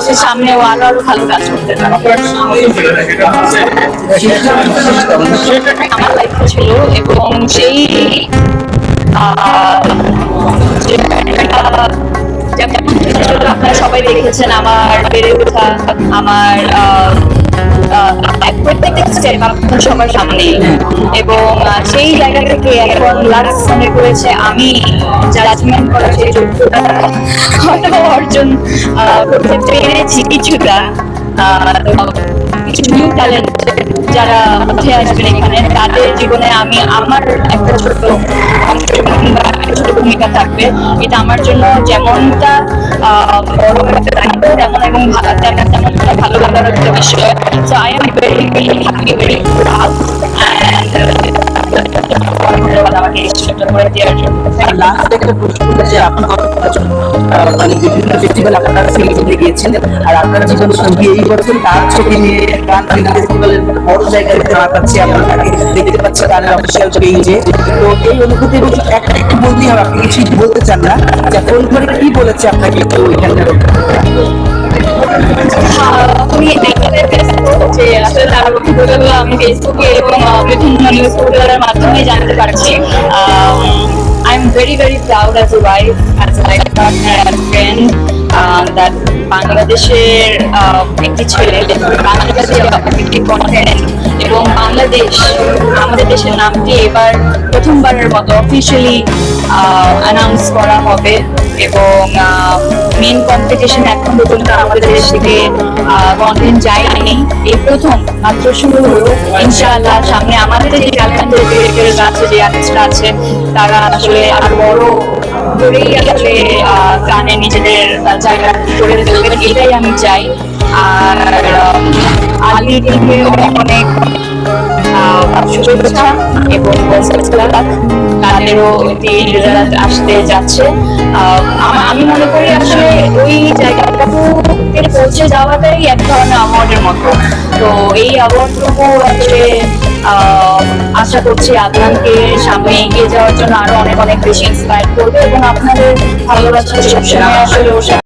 সে সামনে আরও আরও ভালো কাজ করতে পারে। আমার লাইফ ছিল এবং সেই আপনারা সবাই দেখেছেন আমার বেড়ে ওঠা আমার আহ, স্টেপ আপ সবার সামনে। এবং সেই জায়গা থেকে এখন লাস্ট মনে করেছে আমি জাজমেন্ট করার যে যোগ্যতা অর্জন করতে পেরেছি কিছুটা কিছু নিউ ট্যালেন্ট যারা উঠে আসবেন এখানে, তাদের জীবনে আমি আমার একটা ছোট ছোট ভূমিকা থাকবে। এটা আমার জন্য যেমনটা বড় একটা দায়িত্ব তেমন এবং তেমন তেমন একটা ভালো লাগার একটা বিষয়। So I am very very happy very proud আমাকে এই সুযোগটা করে দেওয়ার লাস্ট একটা প্রশ্ন যে আপনি কত বছর মানে বিভিন্ন ফেস্টিভ্যাল আপনারা সিলেক্টে গিয়েছেন, আর আপনার জীবন সঙ্গী এই বছর তার ছবি নিয়ে গান ফেস্টিভ্যালের বড় জায়গায় দেখতে পাচ্ছি আপনাকে দেখতে পাচ্ছি গানের অফিসিয়াল পেজে তো এই অনুভূতি একটা একটু বলতেই হবে আপনি কিছু বলতে চান না। যে ফোন করে কি বলেছে আপনাকে? একটু আমি যে আসলে তার আমি ফেসবুকে এবং বিভিন্ন নিউজ পোর্টালের মাধ্যমে জানতে পারছি। I am very very proud as a wife as a life partner as friend that বাংলাদেশের আহ, একটি ছেলে বাংলাদেশের একটি এবং বাংলাদেশ আমাদের দেশের নামটি এবার প্রথমবারের মতো অফিসিয়ালি অ্যানাউন্স করা হবে এবং মেন কম্পিটিশন এখন পর্যন্ত আমাদের দেশ থেকে কন্টেন্ট যায়নি। এই প্রথম মাত্র শুরু হলো। ইনশাআল্লাহ সামনে আমাদের যে ট্যালেন্ট আছে যে আর্টিস্টরা আছে তারা আসলে আর বড় করেই আসলে গানে নিজেদের জায়গা করে ফেলবেন এটাই আমি চাই। আর আহ, আলী থেকে অনেক শুভেচ্ছা এবং তাদেরও একটি রেজাল্ট আসতে যাচ্ছে। আমি মনে করি আসলে ওই জায়গাটুকু পৌঁছে যাওয়াটাই এক ধরনের অ্যাওয়ার্ডের মতো। তো এই অ্যাওয়ার্ডটুকু আসলে আহ, আশা করছি আপনাকে সামনে এগিয়ে যাওয়ার জন্য আরও অনেক অনেক বেশি ইন্সপায়ার করবে এবং আপনাদের ভালোবাসা সবসময় আসলে ওর সাথে